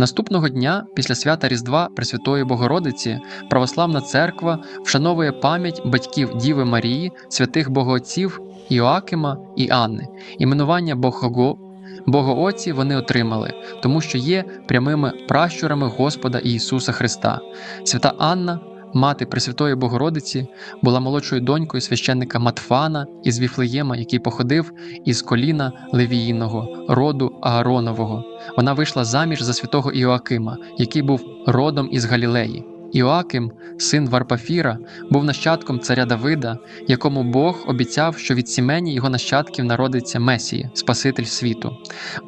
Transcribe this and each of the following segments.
Наступного дня, після свята Різдва Пресвятої Богородиці, Православна церква вшановує пам'ять батьків Діви Марії, святих богоотців Іоакима і Анни. Іменування Богого Богоотці вони отримали, тому що є прямими пращурами Господа Ісуса Христа. Свята Анна, мати Пресвятої Богородиці, була молодшою донькою священника Матфана із Віфлеєма, який походив із коліна Левіїного, роду Ааронового. Вона вийшла заміж за святого Іоакима, який був родом із Галілеї. Іоаким, син Варпафіра, був нащадком царя Давида, якому Бог обіцяв, що від сімені його нащадків народиться Месія, Спаситель світу.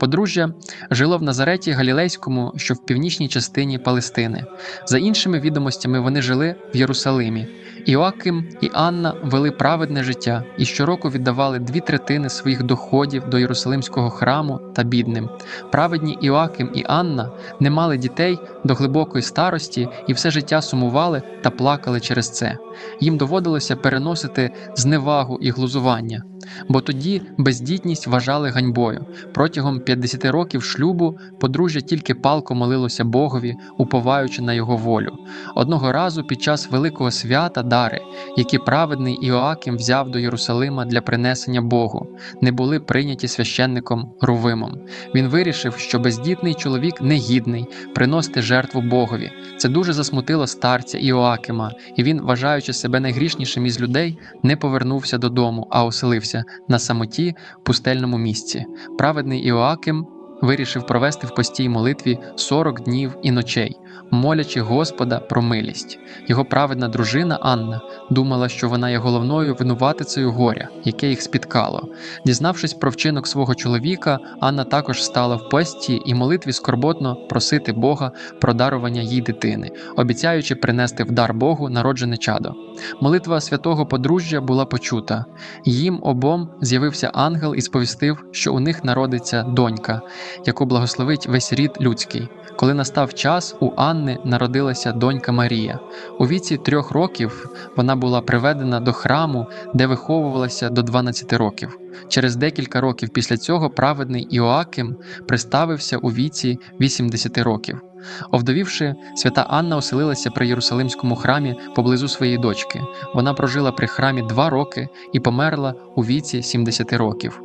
Подружжя жило в Назареті Галілейському, що в північній частині Палестини. За іншими відомостями, вони жили в Єрусалимі. Іоаким і Анна вели праведне життя і щороку віддавали дві третини своїх доходів до Єрусалимського храму та бідним. Праведні Іоаким і Анна не мали дітей до глибокої старості і все життя сумували та плакали через це. Їм доводилося переносити зневагу і глузування, бо тоді бездітність вважали ганьбою. Протягом 50 років шлюбу подружжя тільки палко молилося Богові, уповаючи на його волю. Одного разу під час великого свята дари, які праведний Іоаким взяв до Єрусалима для принесення Богу, не були прийняті священником Рувимом. Він вирішив, що бездітний чоловік негідний приносити жертву Богові. Це дуже засмутило старця Іоакима, і він, вважаючи себе найгрішнішим із людей, не повернувся додому, а оселився на самоті пустельному місці. Праведний Іоаким вирішив провести в постій молитві 40 днів і ночей, молячи Господа про милість. Його праведна дружина Анна думала, що вона є головною винуватицею горя, яке їх спіткало. Дізнавшись про вчинок свого чоловіка, Анна також стала в пості і молитві скорботно просити Бога про дарування їй дитини, обіцяючи принести в дар Богу народжене чадо. Молитва святого подружжя була почута. Їм обом з'явився ангел і сповістив, що у них народиться донька, яку благословить весь рід людський. Коли настав час, у Анни народилася донька Марія. У віці трьох років вона була приведена до храму, де виховувалася до 12 років. Через декілька років після цього праведний Іоаким приставився у віці 80 років. Овдовівши, свята Анна оселилася при Єрусалимському храмі поблизу своєї дочки. Вона прожила при храмі два роки і померла у віці 70 років.